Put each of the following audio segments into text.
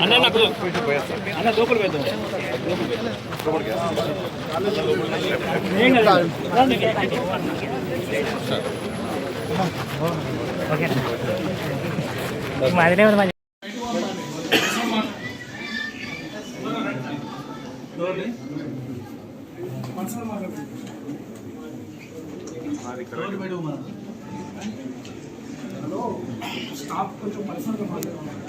అన్న నాకు అన్న లోపల పెద్దాం లోపలికి మాదిరే హలో స్టాఫ్ కొంచెం పర్సనల్గా మాట్లాడమన్నారు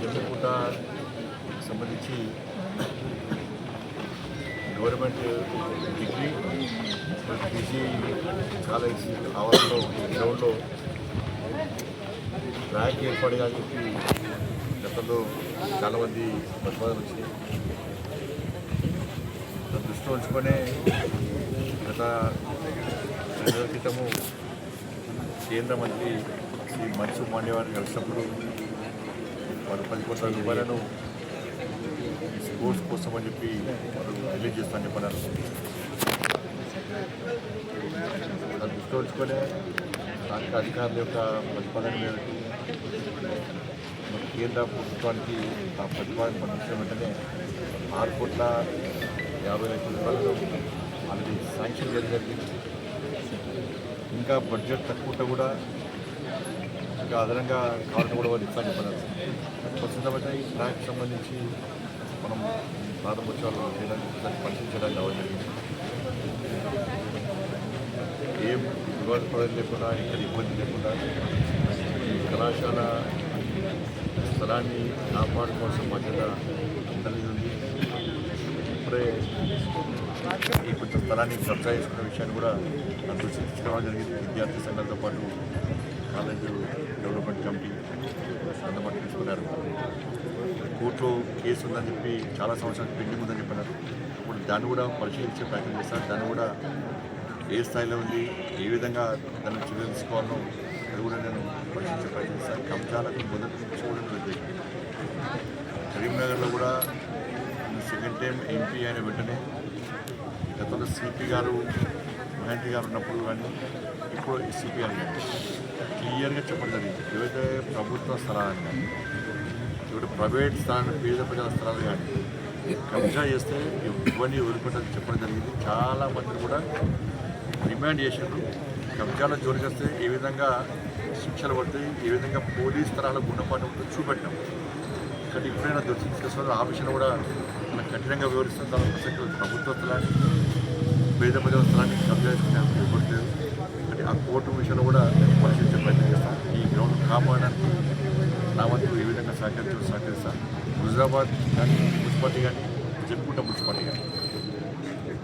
జమ్మపూట సంబంధించి గవర్నమెంట్ డిగ్రీ పీజీ కాలేజ్ ఆవరణలో గ్రౌండ్లో ర్యాంక్ ఏర్పాటు చెప్పి గతంలో చాలామంది ప్రతిపాదన వచ్చినాయి. దాన్ని గత రెండు రోజుల క్రితము కేంద్ర మంత్రి శ్రీ మన్సుఖ్ మాండేవారిని కలిసినప్పుడు వారు పది కోట్ల రూపాయలను స్పోర్ట్స్ కోసం అని చెప్పి వారు రిలీజ్ చేస్తామని చెప్పన్నారు. అది దృష్టిలో స్థానిక అధికారుల యొక్క ప్రతిపాదన మేరకు కేంద్ర ప్రభుత్వానికి ఆ ప్రతిపాదన పంపించిన వెంటనే ఆరు కోట్ల యాభై లక్షల రూపాయలు ఆల్రెడీ శాంక్షన్ జరిగింది. ఇంకా బడ్జెట్ తక్కువ కూడా ఇంకా అదనంగా కావాలని కూడా వాళ్ళు ఇస్తాను చెప్పన్నారు ప్రస్తుతం ఈ ట్రాక్ సంబంధించి మనం ప్రారంభోత్సవాలు చేయడానికి పరిశీలించడానికి అవసరం జరిగింది. ఏం వివాద పదవి లేకుండా ఇక్కడ ఇబ్బంది లేకుండా ఈ కళాశాల స్థలాన్ని కాపాడుకోవాల్సిన బాధ్యత అందరిది ఉంది. ఇప్పుడే కొంచెం స్థలాన్ని కబ్జా చేసుకున్న విషయాన్ని కూడా నాకు దృష్టికి తీసుకురావడం జరిగింది. విద్యార్థి సంఘాలతో పాటు కాలేజీ డెవలప్మెంట్ కమిటీ అందుబాటు తీసుకున్నారు. కోర్టులో కేసు ఉందని చెప్పి చాలా సంవత్సరాలు పెండింగ్ ఉందని చెప్పినారు ఇప్పుడు దాన్ని కూడా పరిశీలించే ప్రయత్నం చేస్తారు. దాన్ని కూడా ఏ స్థాయిలో ఉంది ఏ విధంగా దాన్ని చర్యలు తీసుకోవాలో అది కూడా నేను పరిశీలించే ప్రయత్నం చేస్తాను. కబ్జాలకు మొదటి నుంచి కూడా కరీంనగర్లో కూడా సెకండ్ టైం ఎంపీ అయిన వెంటనే? గతంలో సిపి గారు మహంతి గారు ఉన్నప్పుడు కానీ ఇప్పుడు సిపి అని క్లియర్గా చెప్పడం జరిగింది. ఏవైతే ప్రభుత్వ స్థలాలు కానీ ఇప్పుడు ప్రైవేట్ స్థలాలు పేద ప్రజల స్థలాలు కానీ కబ్జా చేస్తే ఇవన్నీ వదిలిపెట్టాలని చెప్పడం జరిగింది. చాలా మంది కూడా డిమాండ్ చేశారు కబ్జాలో జోలికి వస్తే ఏ విధంగా శిక్షలు పడతాయి ఏ విధంగా పోలీస్ స్థలాల గుణపాఠం ఉంటుందో చూపెట్టాం ఒకటి ఎప్పుడైనా దృష్టి తీసుకొస్తున్నారు ఆ విషయం కూడా మనం కఠినంగా వివరిస్తుంది దాని ప్రసక్తి ప్రభుత్వ స్థలాన్ని పేద ప్రజల స్థలాన్ని కబ్జా చేసుకునే అంటే ఆ కోర్టు విషయంలో కూడా నేను పరిశీలించే ప్రయత్నం చేస్తాను ఈ గ్రౌండ్ కాపాడడానికి నా వంతు ఏ విధంగా సహకరించడం సహకరిస్తాను హుజరాబాద్ కానీ మున్సిపాలిటీ కానీ జమ్మికుంట మున్సిపాలిటీ కానీ.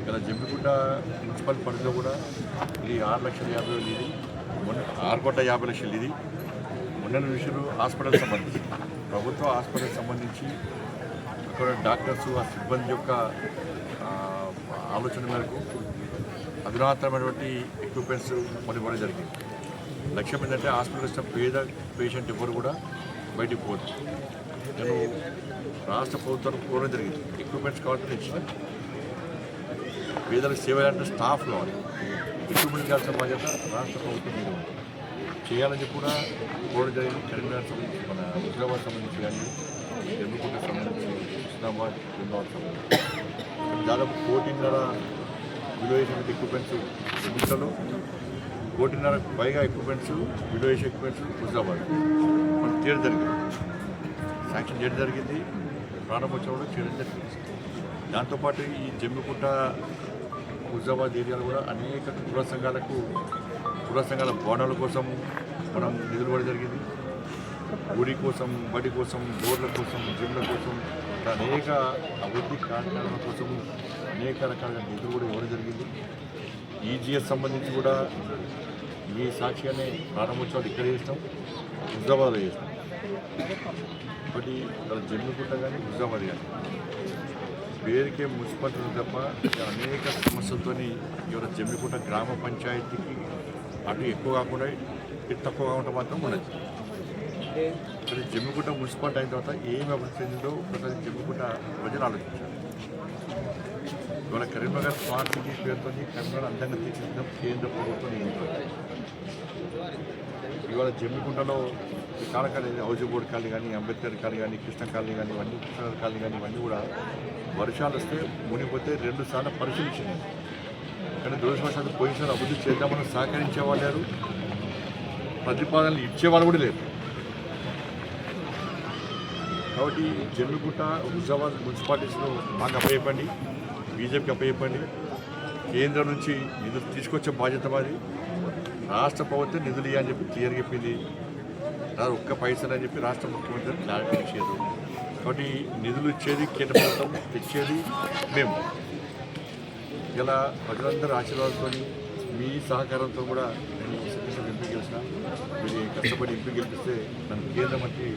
ఇలా జమ్మికుంట మున్సిపల్ పరిధిలో కూడా ఇది ఆరు లక్షల యాభై వేలు ఇది. మొన్న ఆరు కోట్ల యాభై లక్షలు ఇది. మొన్న విషయంలో హాస్పిటల్ సంబంధించి ప్రభుత్వ ఆసుపత్రికి సంబంధించి అక్కడ డాక్టర్స్ ఆ సిబ్బంది యొక్క ఆలోచన మేరకు అధునాతనమైనటువంటి ఎక్విప్మెంట్స్ కొనివ్వడం జరిగింది. లక్ష్యం ఏంటంటే హాస్పిటల్ వచ్చిన పేద పేషెంట్ ఎవరు కూడా బయటికి పోదు నేను రాష్ట్ర ప్రభుత్వం కోరడం జరిగింది. ఎక్విప్మెంట్స్ కావాలంటే తెచ్చిన పేదలకు సేవ అంటే స్టాఫ్ కావాలి. ఎక్విప్మెంట్ కావాల్సిన బాధ్యత రాష్ట్ర ప్రభుత్వం మీద ఉంది. చేయాలని చెప్పి కూడా కోరడం జరిగింది కరీంనగర్ సంబంధించి మన హుజరాబాద్ సంబంధించి కానీ ఎన్నుకుంట సంబంధించి హుస్నాబాద్ బృందాబాద్ సంబంధించి దాదాపు కోటిన్నర విలువ చేసిన ఎక్విప్మెంట్స్ జమ్మిగుట్టలో కోటిన్నర పైగా ఎక్విప్మెంట్స్ విలువ చేసే ఎక్విప్మెంట్స్ హుజాబాద్ మనకు చేయడం జరిగింది. శాంక్షన్ చేయడం జరిగింది. ప్రారంభోత్సవం కూడా చేయడం జరిగింది. దాంతోపాటు ఈ జమ్మికుంట హుజాబాద్ ఏరియాలో కూడా అనేక కుల సంఘాలకు కుల సంఘాల భవనాల కోసం మనం నిధులు పడడం జరిగింది. గుడి కోసం బడి కోసం బోర్ల కోసం జిమ్ల కోసం అనేక అభివృద్ధి కార్యక్రమాల కోసం అనేక రకాల నిధులు కూడా ఇవ్వడం జరిగింది. ఈజీఎస్ సంబంధించి కూడా మీ సాక్ష్యాన్ని ప్రారంభోత్సవాలు ఇక్కడ చేస్తాం హుజాబాద్లో చేస్తాం ఒకటి ఇక్కడ జమ్మికుంట కానీ హుజాబాద్ కానీ. పేరుకే మున్సిపాలిటీ తప్ప అనేక సమస్యలతోని ఇవాళ జమ్మికుంట గ్రామ పంచాయతీకి అటు ఎక్కువ కాకుండా ఇది తక్కువగా ఉంటే మాత్రం ఉన్నది అది జమ్మిగుట్ట మున్సిపాలిటీ అయిన తర్వాత ఏమి అభివృద్ధి చెందిందో ఒకసారి జమ్మిగుట్ట ప్రజలు ఆలోచించారు ఇవాళ కరీంనగర్ స్మార్ట్ సిటీ పేరుతో కరీంనగర్ అందంగా తీర్చిదిద్దడం కేంద్ర ప్రభుత్వం ఇవాళ జమ్మికుంటలో ఈ కాలకాలి హౌజీ బోర్డు కాలనీ కానీ అంబేద్కర్ కాలనీ కానీ కృష్ణ కాలనీ కానీ ఇవన్నీ కృష్ణ కాలనీ కానీ ఇవన్నీ కూడా వర్షాలు వస్తే మునిగిపోతే రెండు సార్లు పరిశీలించినాయి కానీ దురదృష్టవశాత్తు పోయినసారి అభివృద్ధి చేద్దామని సహకరించే వాళ్ళు ప్రతిపాదనలు ఇచ్చేవాళ్ళు కూడా లేరు కాబట్టి జమ్మిగుట్ట హుజాబాద్ మున్సిపాలిటీస్లో మాకు అప్పయ్యపండి బీజేపీకి అప్పయ్యపండి కేంద్రం నుంచి నిధులు తీసుకొచ్చే బాధ్యత మాది. రాష్ట్ర ప్రభుత్వం నిధులు ఇవ్వని చెప్పి క్లియర్ చెప్పింది. రాదు ఒక్క పైసలు అని చెప్పి రాష్ట్ర ముఖ్యమంత్రి క్లారిటీ ఇచ్చారు. కాబట్టి నిధులు ఇచ్చేది కేంద్ర ప్రభుత్వం తెచ్చేది మేము. ఇలా ప్రజలందరూ ఆశీర్వాదంతో మీ సహకారంతో కూడా నేను ఎంపీ గెలిచిన మీరు కష్టపడి ఎంపీ గెలిపిస్తే నన్ను కేంద్ర మంత్రి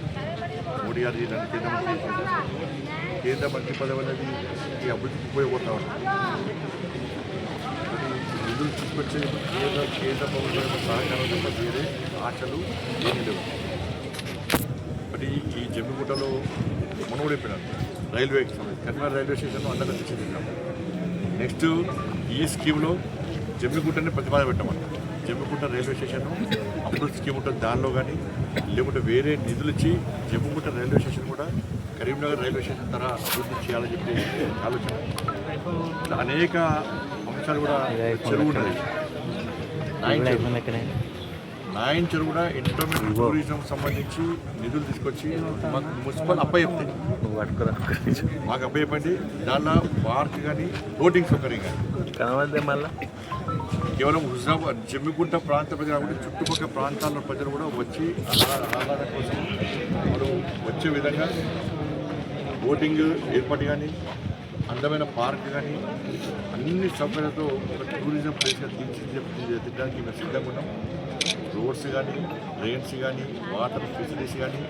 మోడీ గారి నన్ను కేంద్ర మంత్రి కేంద్ర మంత్రి పదవి అనేది ఈ అభివృద్ధికి ఉపయోగపడతా ఉంటుంది నిధులు తీసుకొచ్చే కేంద్ర కేంద్ర ప్రభుత్వం యొక్క సహకారం తప్ప వేరే ఆశలు ఏమీ లేవు. మరి ఈ జమ్మిగుట్టలో మనం రైల్వే కర్నాటక రైల్వే స్టేషన్లో అందరం తెచ్చింది నెక్స్ట్ ఈ స్కీమ్లో జమ్మిగుట్టని ప్రతిపాదన పెట్టామన్నమాట Jammigutta railway station Amrit scheme ఉంటుంది దానిలో కానీ లేకుంటే వేరే నిధులు ఇచ్చి జమ్మిగుట్ట రైల్వే స్టేషన్ కూడా కరీంనగర్ రైల్వే స్టేషన్ తరహా అభివృద్ధి చేయాలని చెప్పి ఆలోచన. అనేక అంశాలు కూడా చెరువు ఉన్నది నాయన్ చెరువు. కూడా ఎంటర్టైన్మెంట్ టూరిజం సంబంధించి నిధులు తీసుకొచ్చి మాకు మున్సిపల్ అప్ప చెప్తాయి మాకు అప్ప చెప్పండి దానిలో పార్క్ కానీ బోటింగ్ సౌకర్యం కానీ మళ్ళా. కేవలం హుజాబాద్ జమ్మిగుంట ప్రాంత ప్రజలు కాకుండా చుట్టుపక్కల ప్రాంతాల ప్రజలు కూడా వచ్చి ఆహ్లా- ఆహ్లాదం కోసం మనం వచ్చే విధంగా బోటింగ్ ఏర్పాటు కానీ అందమైన పార్క్ కానీ అన్ని సౌకర్యాలతో ఒక టూరిజం ప్లేస్గా తీర్చిదిద్దడానికి మేము సిద్ధంగా ఉన్నాం. రోడ్స్ కానీ డ్రైన్స్ కానీ వాటర్ ఫెసిలిటీస్ కానీ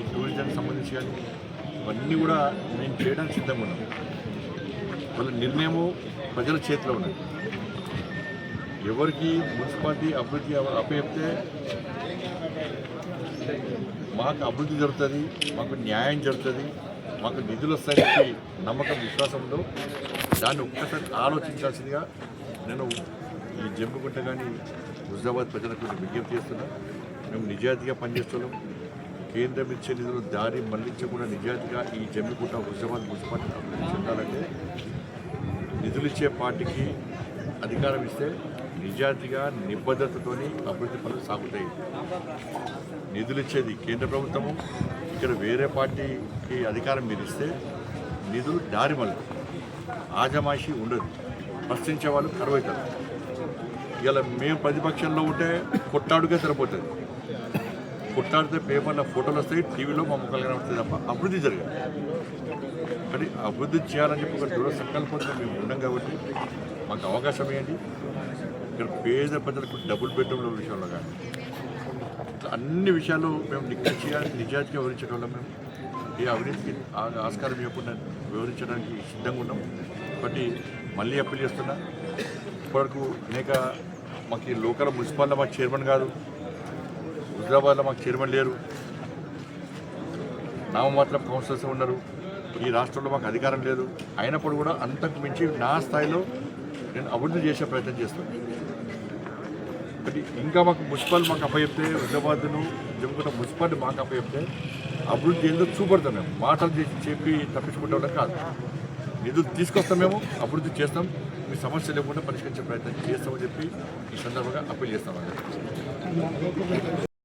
ఈ టూరిజంకి సంబంధించి కానీ ఇవన్నీ కూడా మేము చేయడానికి సిద్ధంగా ఉన్నాం. వాళ్ళ నిర్ణయము ప్రజల చేతిలో ఉన్నది. ఎవరికి మున్సిపాలిటీ అభివృద్ధి అప్పచెప్తే మాకు అభివృద్ధి జరుగుతుంది మాకు న్యాయం జరుగుతుంది మాకు నిధులు వస్తాయని నమ్మకం విశ్వాసంలో దాన్ని ఒక్కసారి ఆలోచించాల్సిందిగా నేను ఈ జమ్మిగుంట కానీ హుజాబాద్ ప్రజలకు విజ్ఞప్తి చేస్తున్నా. మేము నిజాయితీగా పనిచేస్తున్నాం. కేంద్రం ఇచ్చే నిధులు దారి మళ్ళించకుండా నిజాయితీగా ఈ జమ్మిగుంట హుజాబాద్ మున్సిపాలిటీ అభివృద్ధి చెందాలంటే నిధులు ఇచ్చే పార్టీకి అధికారం ఇస్తే నిజాయితీగా నిబద్ధతతోని అభివృద్ధి పనులు సాగుతాయి. నిధులు ఇచ్చేది కేంద్ర ప్రభుత్వము ఇక్కడ వేరే పార్టీకి అధికారం మీరు ఇస్తే నిధులు దారి మళ్ళీ ఆజమాషి ఉండదు. ప్రశ్నించే వాళ్ళు కరువవుతారు ఇలా మేము ప్రతిపక్షంలో ఉంటే కొట్టాడుగా సరిపోతుంది. కొట్లాడితే పేపర్లో ఫోటోలు వస్తాయి టీవీలో మా ముఖాలు కనబడతాయి తప్ప అభివృద్ధి జరగాలి కానీ అభివృద్ధి చేయాలని చెప్పి ఒక దృఢ సంకల్పంతో మేము ఉన్నాం కాబట్టి మాకు అవకాశం ఏంటి ఇక్కడ పేద ప్రజలకు డబుల్ బెడ్రూమ్ల విషయంలో కానీ ఇట్లా అన్ని విషయాలు మేము నిక్కచ్చిగా నిజాయితీగా వివరించడం వల్ల మేము. ఈ అవినీతికి ఆ- ఆస్కారం ఇవ్వకుండా వివరించడానికి సిద్ధంగా ఉన్నాం. కాబట్టి మళ్ళీ అప్పీల్ చేస్తున్నా. ఇప్పటివరకు అనేక మాకు ఈ లోకల్ మున్సిపాలిటీ మా చైర్మన్ కాదు హైదరాబాద్లో మాకు చైర్మన్ లేరు. నామమాత్రం కౌన్సిలర్స్ ఉన్నారు. ఈ రాష్ట్రంలో మాకు అధికారం లేదు. అయినప్పుడు కూడా అంతకు మించి నా స్థాయిలో నేను అభివృద్ధి చేసే ప్రయత్నం చేస్తాను. ఇంకా మాకు మున్సిపల్ మాకు అప్పచెప్తే హైదరాబాద్ను జమ్ముకున్న మున్సిపాలిటీ మాకు అప్పచెప్తే అభివృద్ధి ఏందో చూపెడతాం మేము. మాటలు చేసి చెప్పి తప్పించుకుంటే కాదు. నిధులు తీసుకొస్తాం మేము అభివృద్ధి చేస్తాం. మీ సమస్య లేకుండా పరిష్కరించే ప్రయత్నం చేస్తామని చెప్పి ఈ సందర్భంగా అప్పీల్ చేస్తాం.